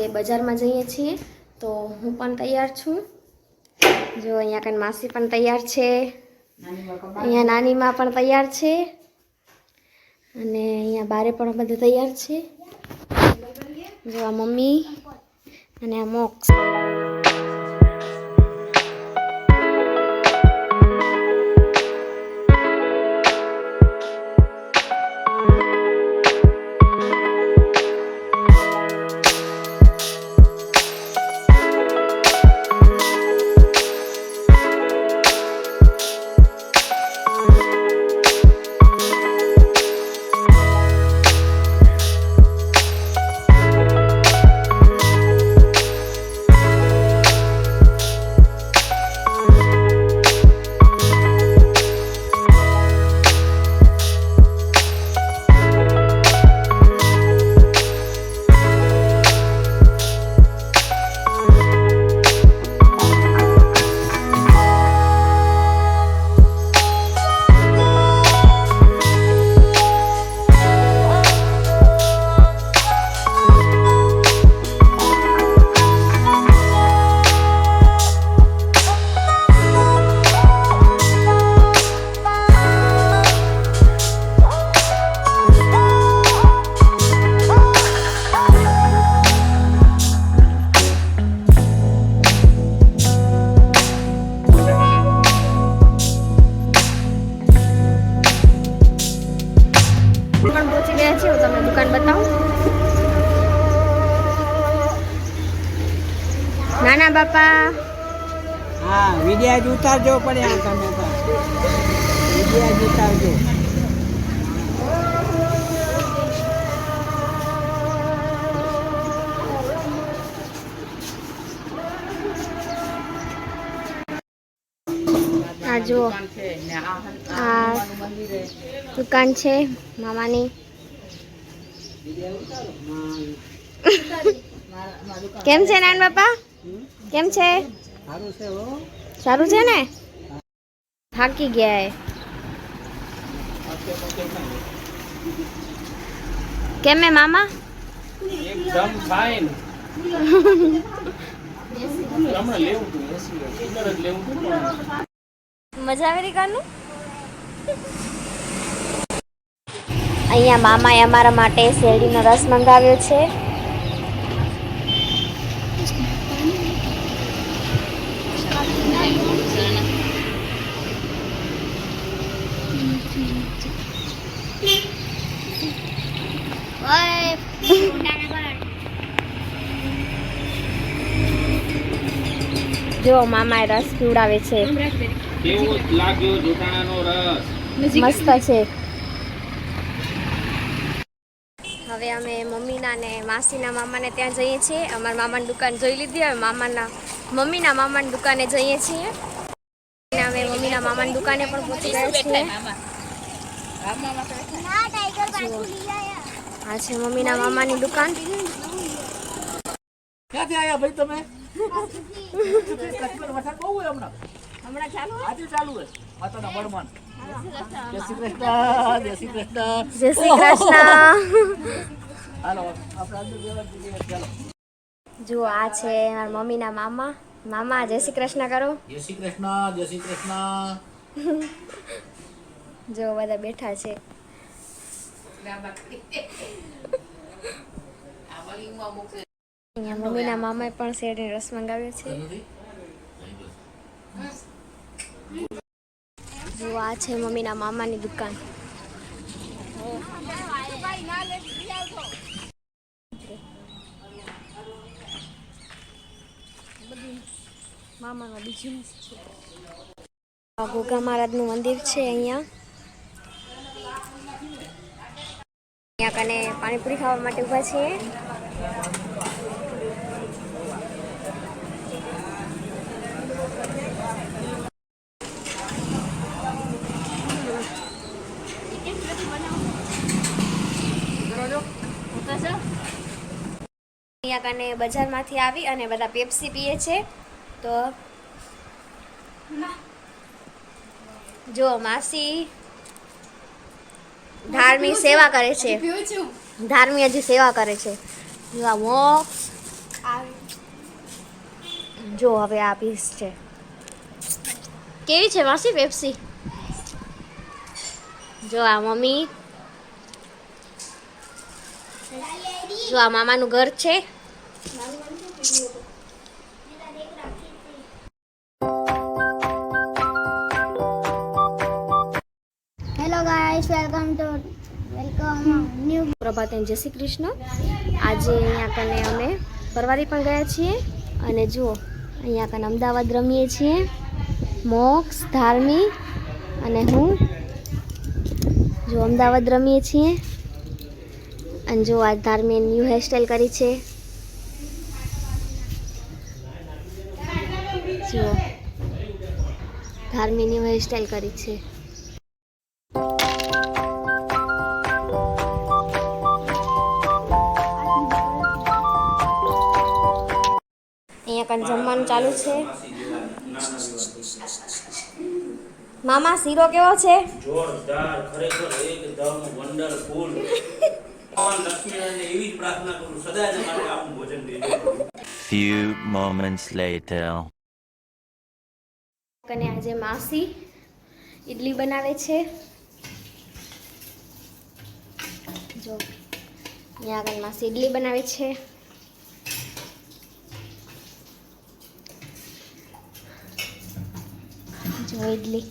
આજે બજારમાં જઈએ છીએ, તો હું પણ તૈયાર છું. જો અહીંયા કંઈ માસી પણ તૈયાર છે. અહીંયા નાનીમાં પણ તૈયાર છે. અને અહીંયા બારે પણ બધા તૈયાર છે. જો આ મમ્મી અને આ મોક્ષ. નાના બાપા. હા વિડિયા જ ઉતારજો પડે આ તમે વિડિયા જ ઉતારજો. આ જુઓ. આ દુકાન છે મામાની. કેમ છે નાન બાપા? કેમ છે? સારું છે હો. સારું છે ને? થાકી ગયા એ. કેમ હે મામા? એકદમ ફાઇન મજા આવે રીકાનું અહીંયા મામાએ અમારા માટે શેરડીનો રસ મંગાવ્યો છે. જો મામા રસ પીવડાવે છે. કેવો લાગ્યો જોટાણાનો રસ? મસ્ત છે. હવે અમે મમ્મીના ને માસીના મામાને ત્યાં જઈએ છીએ. અમારા મામાની દુકાન જોઈ લીધી હવે મામાના મમ્મીના મામાની દુકાને જઈએ છીએ. અમે મમ્મીના મામાની દુકાને પણ પહોંચી ગયા છીએ. આ છે મમ્મીના મામાની દુકાન. ક્યાંથી આયા ભાઈ તમે? કચ્છમાં વરસાદ બહુ હોય હમણાં. હમણાં ચાલુ આજે ચાલુ છે માતાના વડમાન જય શ્રી કૃષ્ણ જય શ્રી કૃષ્ણ. જય શ્રી કૃષ્ણ. હાલો આપણે અંદર જવા જઈએ ચાલો. જુઓ આ છે મારા મમ્મીના મામા. મામા જય શ્રી કૃષ્ણ કરો. જય શ્રી કૃષ્ણ જય શ્રી કૃષ્ણ. જો બધા બેઠા છે. અહીંયા મમ્મીના મામાએ પણ શેરડીનો રસ મંગાવ્યો છે. જો આ છે મમ્મીના મામાની દુકાન. મામાનો બિઝનેસ છે. આ ગોગા મહારાજનું મંદિર છે અહીંયા. કને પાણીપુરી ખાવા માટે ઊભા છીએ. અહીંયા કને બજારમાંથી આવી અને બધા પેપ્સી પીએ છે. તો જો માસી ધાર્મિક સેવા કરે છે. ધાર્મિક હજી સેવા કરે છે. જો આ જો હવે આ પીસ છે. કેવી છે માસી પેપ્સી જો આ મમ્મી. જો આ મામાનું ઘર છે. Guys welcome to welcome new Prabhat Jai Shri Krishna. આજે અહીંયા કને અમે પરવારી પણ ગયા છીએ અને જુઓ, અહીંયા કને અમદાવાદ રમીએ છીએ. મોક્ષ ધાર્મી અને હું જો અમદાવાદ રમીએ છીએ. અને જો આ ધાર્મીએ ન્યૂ હેરસ્ટાઈલ કરી છે. જુઓ ધાર્મી ન્યૂ હેરસ્ટાઈલ કરી છે. અહીંયા કણ જમવાનું ચાલુ છે? મામા શીરો કેવો છે? જોરદાર ખરેખર એકદમ વન્ડરફુલ ભગવાન લક્ષ્મીનારાયણને એવી જ પ્રાર્થના કરું સદા જ માટે આપનું ભોજન દેજો Few moments later. કને આજે માસી ઈડલી બનાવે છે. જો અહીંયા આગળ માસી ઈડલી બનાવે છે. જો ઈડલી